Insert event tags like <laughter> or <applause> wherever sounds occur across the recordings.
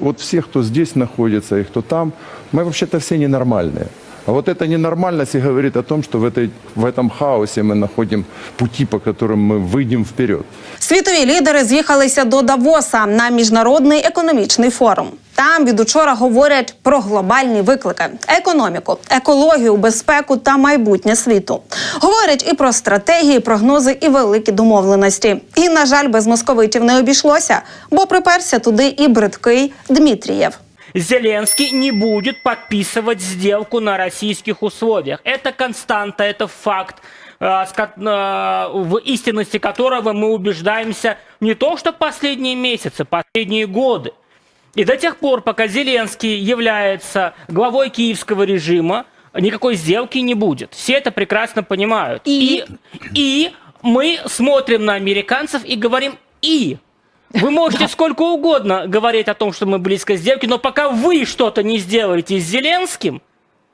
Вот все, кто здесь находится и кто там, мы вообще-то все ненормальные. А вот эта ненормальность и говорит о том, что в, этой, в этом хаосе мы находим пути, по которым мы выйдем вперед. Світові лідери з'їхалися до Давоса на міжнародний економічний форум. Там від учора говорять про глобальні виклики: економіку, екологію, безпеку та майбутнє світу. Говорять і про стратегії, прогнози і великі домовленості. І, на жаль, без московитів не обійшлося, бо приперся туди і бридкий Дмитрієв. Зеленский не будет подписывать сделку на российских условиях. Это константа, это факт, э, э, в истинности которого мы убеждаемся не то что последние месяцы, последние годы. И до тех пор, пока Зеленский является главой киевского режима, никакой сделки не будет. Все это прекрасно понимают. И, и мы смотрим на американцев и говорим «и». Вы можете сколько угодно говорить о том, что мы близко к сделке, но пока вы что-то не сделаете с Зеленским,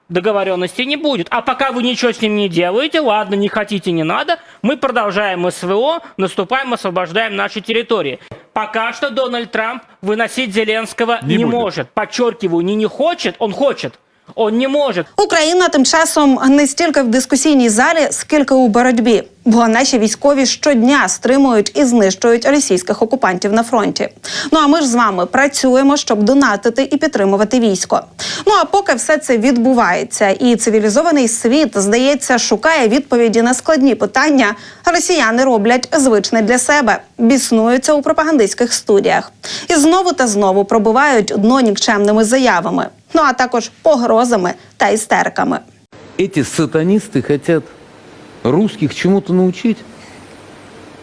договоренности не будет. А пока вы ничего с ним не делаете, ладно, не хотите, не надо, мы продолжаем СВО, наступаем, освобождаем наши территории. Пока что Дональд Трамп выносить Зеленского не, Не будет. может. Подчеркиваю, не не хочет, он хочет. Он не может. Україна тим часом не стільки в дискусійній залі, скільки у боротьбі. Бо наші військові щодня стримують і знищують російських окупантів на фронті. Ну а ми ж з вами працюємо, щоб донатити і підтримувати військо. Ну а поки все це відбувається, і цивілізований світ, здається, шукає відповіді на складні питання. Росіяни роблять звичне для себе, біснуються у пропагандистських студіях і знову та знову пробивають дно нікчемними заявами, ну а також погрозами та істериками. Эти сатанисты хотят русских чему-то научить.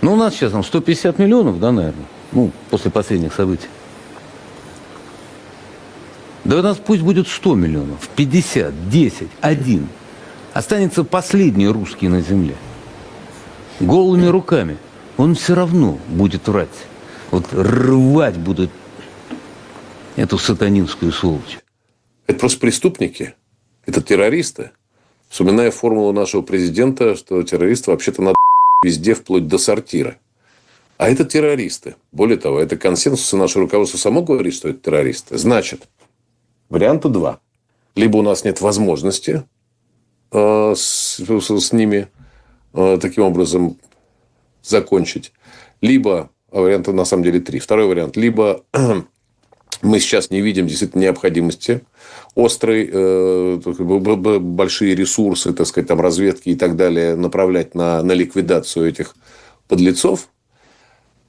Ну, у нас сейчас там 150 миллионов, да, наверное, ну, после последних событий. Да у нас пусть будет 100 миллионов, 50, 10, 1. Останется последний русский на земле. Голыми руками. Он все равно будет врать. Вот рвать будут эту сатанинскую сволочь. Это просто преступники. Это террористы. Вспоминая формулу нашего президента, что террористы вообще-то надо <laughs> везде, вплоть до сортира. А это террористы. Более того, это консенсус, и наше руководство само говорит, что это террористы. Значит, варианта два. Либо у нас нет возможности э, с, с- ними э, таким образом закончить. Либо, а варианта на самом деле три. Второй вариант. Либо <clears throat> мы сейчас не видим действительно необходимости острой, э, большие ресурсы, так сказать, там, разведки и так далее направлять на, на ликвидацию этих подлецов,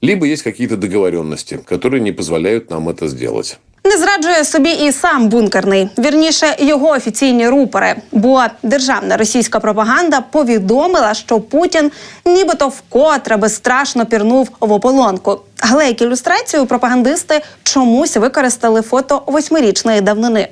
либо есть какие-то договоренности, которые не позволяют нам это сделать. Не зраджує собі і сам бункерний, вірніше його офіційні рупори. Бо державна російська пропаганда повідомила, що Путін нібито вкотре безстрашно пірнув в ополонку. Але як ілюстрацію пропагандисти чомусь використали фото восьмирічної давнини.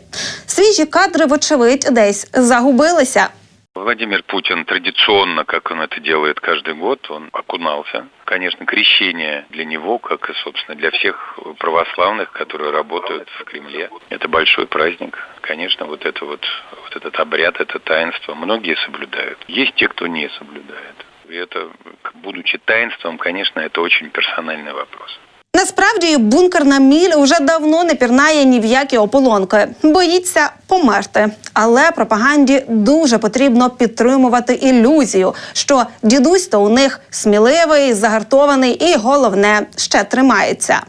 Свіжі кадри, вочевидь, десь загубилися. Владимир Путин традиционно, как он это делает каждый год, он окунался. Конечно, крещение для него, как и, собственно, для всех православных, которые работают в Кремле, это большой праздник. Конечно, вот это вот, вот этот обряд, это таинство многие соблюдают. Есть те, кто не соблюдает. И это, будучи таинством, конечно, это очень персональный вопрос. Насправді бункерна міль уже давно не пірнає ні в які ополонки, боїться померти. Але пропаганді дуже потрібно підтримувати ілюзію, що дідусь то у них сміливий, загартований і головне ще тримається.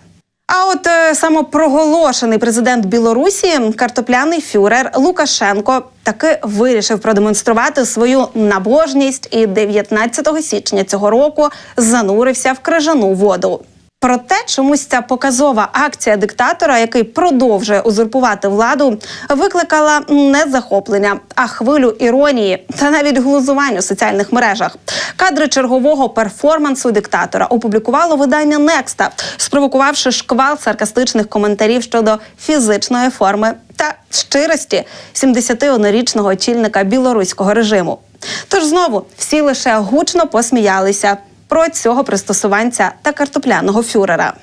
А от е, самопроголошений президент Білорусі, картопляний фюрер Лукашенко, таки вирішив продемонструвати свою набожність і 19 січня цього року занурився в крижану воду. Проте чомусь ця показова акція диктатора, який продовжує узурпувати владу, викликала не захоплення, а хвилю іронії та навіть глузувань у соціальних мережах. Кадри чергового перформансу диктатора опублікувало видання Некста, спровокувавши шквал саркастичних коментарів щодо фізичної форми та щирості 71-річного очільника білоруського режиму. Тож знову всі лише гучно посміялися про цього пристосуванця та картопляного фюрера.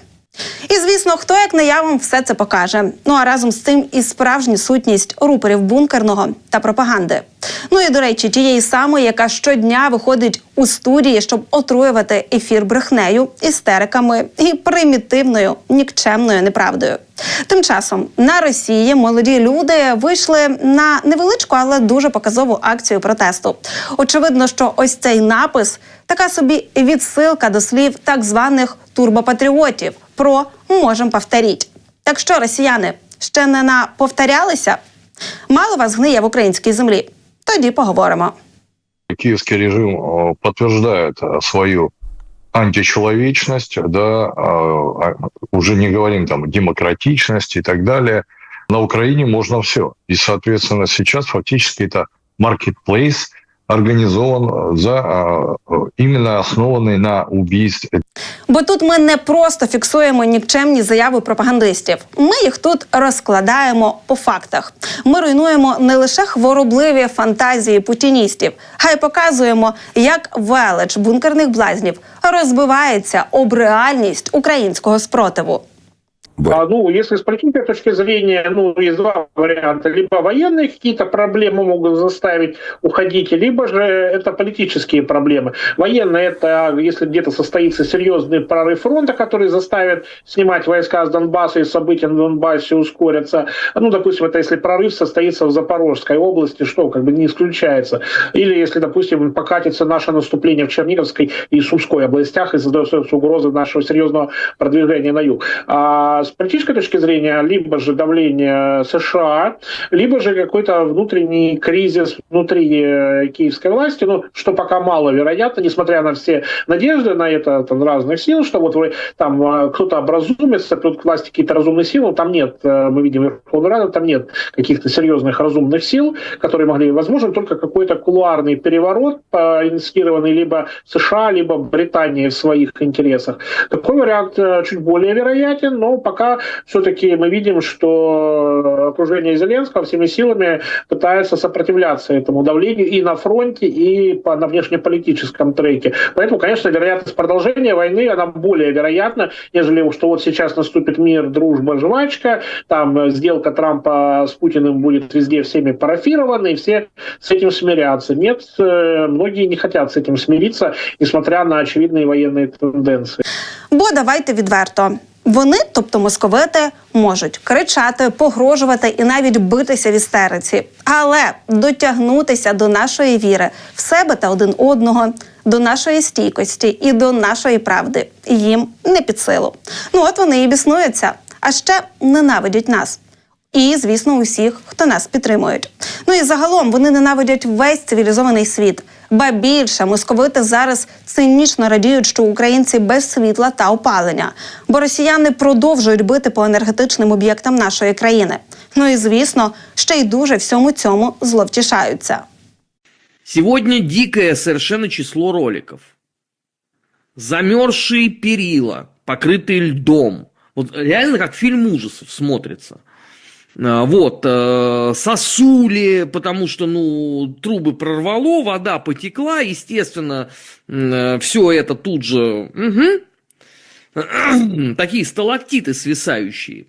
І звісно, хто як не я вам все це покаже. Ну а разом з цим і справжню сутність рупорів бункерного та пропаганди. Ну і до речі, тієї самої, яка щодня виходить у студії, щоб отруювати ефір брехнею, істериками і примітивною нікчемною неправдою. Тим часом на Росії молоді люди вийшли на невеличку, але дуже показову акцію протесту. Очевидно, що ось цей напис така собі відсилка до слів так званих турбопатріотів про можем повторіть. Так що, росіяни, ще не наповторялися? Мало вас гниє в українській землі? Тоді поговоримо. киевский режим э, подтверждает э, свою античеловечность, да, э, а, уже не говорим там демократичность и так далее. На Украине можно все. И, соответственно, сейчас фактически это marketplace организован э, за э, именно основанный на убийстве Бо тут ми не просто фіксуємо нікчемні заяви пропагандистів. Ми їх тут розкладаємо по фактах. Ми руйнуємо не лише хворобливі фантазії путіністів, а й показуємо, як велич бункерних блазнів розбивається об реальність українського спротиву. А, ну, если с политической точки зрения, ну, есть два варианта. Либо военные какие-то проблемы могут заставить уходить, либо же это политические проблемы. Военные – это если где-то состоится серьезный прорыв фронта, который заставит снимать войска с Донбасса и события на Донбассе ускорятся. Ну, допустим, это если прорыв состоится в Запорожской области, что как бы не исключается. Или если, допустим, покатится наше наступление в Черниговской и Сумской областях и создается угроза нашего серьезного продвижения на юг. А с политической точки зрения, либо же давление США, либо же какой-то внутренний кризис внутри э, киевской власти, ну, что пока маловероятно, несмотря на все надежды на это там, разных сил, что вот вы, там э, кто-то образумится, придут к власти какие-то разумные силы, там нет, э, мы видим Верховную Раду, там нет каких-то серьезных разумных сил, которые могли, возможно, только какой-то кулуарный переворот, инициированный либо США, либо Британией в своих интересах. Такой вариант чуть более вероятен, но пока все-таки мы видим, что окружение Зеленского всеми силами пытается сопротивляться этому давлению и на фронте, и по, на внешнеполитическом треке. Поэтому, конечно, вероятность продолжения войны, она более вероятна, нежели что вот сейчас наступит мир, дружба, жвачка, там э, сделка Трампа с Путиным будет везде всеми парафирована, и все с этим смирятся. Нет, э, многие не хотят с этим смириться, несмотря на очевидные военные тенденции. Бо давайте відверто. Вони, тобто московити, можуть кричати, погрожувати і навіть битися в істериці, але дотягнутися до нашої віри в себе та один одного, до нашої стійкості і до нашої правди їм не під силу. Ну от вони і біснуються, а ще ненавидять нас. І, звісно, усіх, хто нас підтримують. Ну і загалом вони ненавидять весь цивілізований світ. Ба більше московити зараз цинічно радіють, що українці без світла та опалення, бо росіяни продовжують бити по енергетичним об'єктам нашої країни. Ну і звісно, ще й дуже всьому цьому зловтішаються. Сегодня дикое совершенно число роликов. Замерзшие перила, покрытые льдом. Вот реально как фильм ужасов смотрится. А, Вот, э, сосули, потому что, ну, трубы прорвало, вода потекла, естественно, все это тут же... мгм. <clears throat> Такие сталактиты свисающие.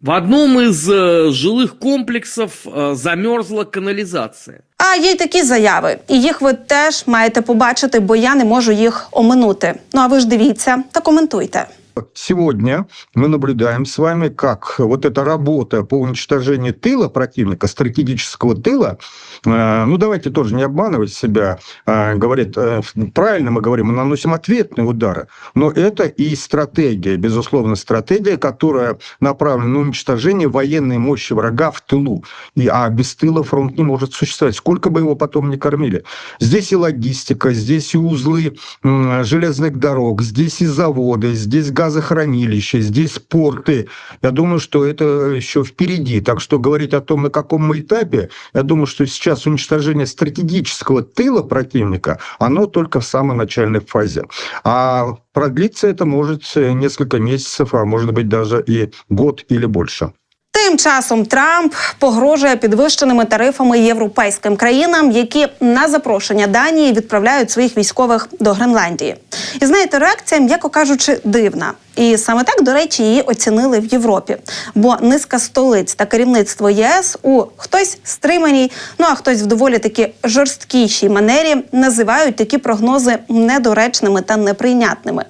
В одном из э, жилых комплексов э, замерзла канализация. А є й такі заяви, і їх ви теж маєте побачити, бо я не можу їх оминути. Ну а ви ж дивіться та коментуйте. Сегодня мы наблюдаем с вами, как вот эта работа по уничтожению тыла противника, стратегического тыла, э, ну давайте тоже не обманывать себя, э, говорит, э, правильно мы говорим, мы наносим ответные удары, но это и стратегия, безусловно, стратегия, которая направлена на уничтожение военной мощи врага в тылу. И, а без тыла фронт не может существовать, сколько бы его потом ни кормили. Здесь и логистика, здесь и узлы железных дорог, здесь и заводы, здесь газохранилища, здесь порты. Я думаю, что это еще впереди. Так что говорить о том, на каком мы этапе, я думаю, что сейчас уничтожение стратегического тыла противника, оно только в самой начальной фазе. А продлиться это может э, несколько месяцев, а может быть даже и год или больше. Тим часом Трамп погрожує підвищеними тарифами європейським країнам, які на запрошення Данії відправляють своїх військових до Гренландії. І знаєте, реакція, м'яко кажучи, дивна. І саме так, до речі, її оцінили в Європі. Бо низка столиць та керівництво ЄС у хтось стриманій, ну а хтось в доволі таки жорсткішій манері називають такі прогнози недоречними та неприйнятними.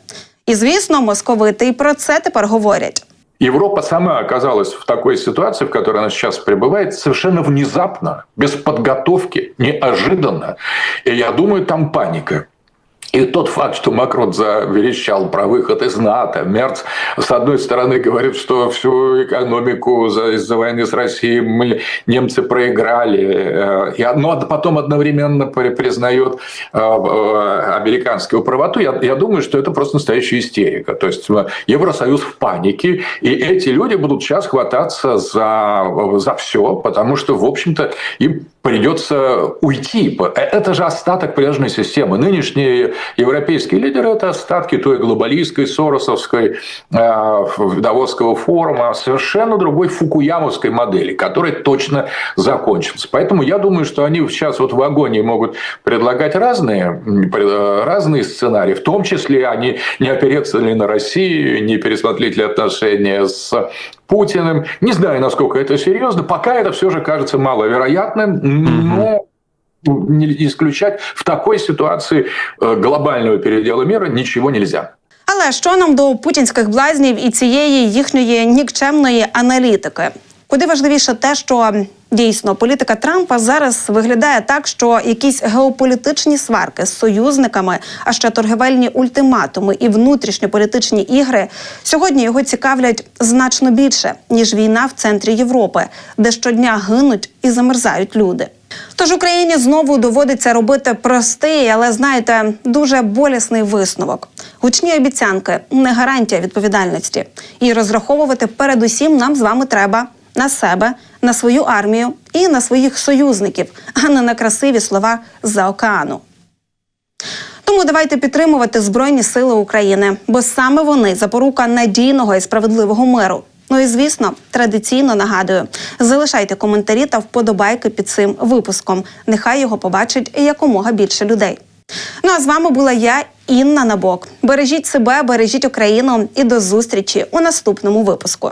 І звісно, московити і про це тепер говорять. Европа сама оказалась в такой ситуации, в которой она сейчас пребывает, совершенно внезапно, без подготовки, неожиданно. И я думаю, там паника. И тот факт, что Макрон заверещал про выход из НАТО, Мерц, с одной стороны, говорит, что всю экономику за- из-за войны с Россией мы, немцы проиграли, э, но потом одновременно при- признает э, э, американскую правоту, я, я думаю, что это просто настоящая истерика. То есть Евросоюз в панике, и эти люди будут сейчас хвататься за, за все, потому что, в общем-то, им придется уйти. Э, Это же остаток прежней системы. Нынешние европейские лидеры – это остатки той глобалистской, соросовской, э, Давосского форума, совершенно другой фукуямовской модели, которая точно закончилась. Поэтому я думаю, что они сейчас вот в агонии могут предлагать разные, э, разные сценарии, в том числе они не опереться ли на Россию, не пересмотреть ли отношения с Путиным. Не знаю, насколько это серьезно. Пока это все же кажется маловероятным, но не исключать в такой ситуации э, глобального передела мира ничего нельзя. Але що нам до путінських блазнів і цієї їхньої нікчемної аналітики? Куди важливіше те, що дійсно політика Трампа зараз виглядає так, що якісь геополітичні сварки з союзниками, а ще торгівельні ультиматуми і внутрішньополітичні ігри сьогодні його цікавлять значно більше ніж війна в центрі Європи, де щодня гинуть і замерзають люди. Тож Україні знову доводиться робити простий, але знаєте, дуже болісний висновок. Гучні обіцянки не гарантія відповідальності. І розраховувати передусім нам з вами треба на себе, на свою армію і на своїх союзників, а не на красиві слова з-за океану. Тому давайте підтримувати Збройні Сили України, бо саме вони запорука надійного і справедливого миру. Ну і звісно, традиційно нагадую, залишайте коментарі та вподобайки під цим випуском. Нехай його побачить якомога більше людей. Ну а з вами була я, Інна Набок. Бережіть себе, бережіть Україну і до зустрічі у наступному випуску.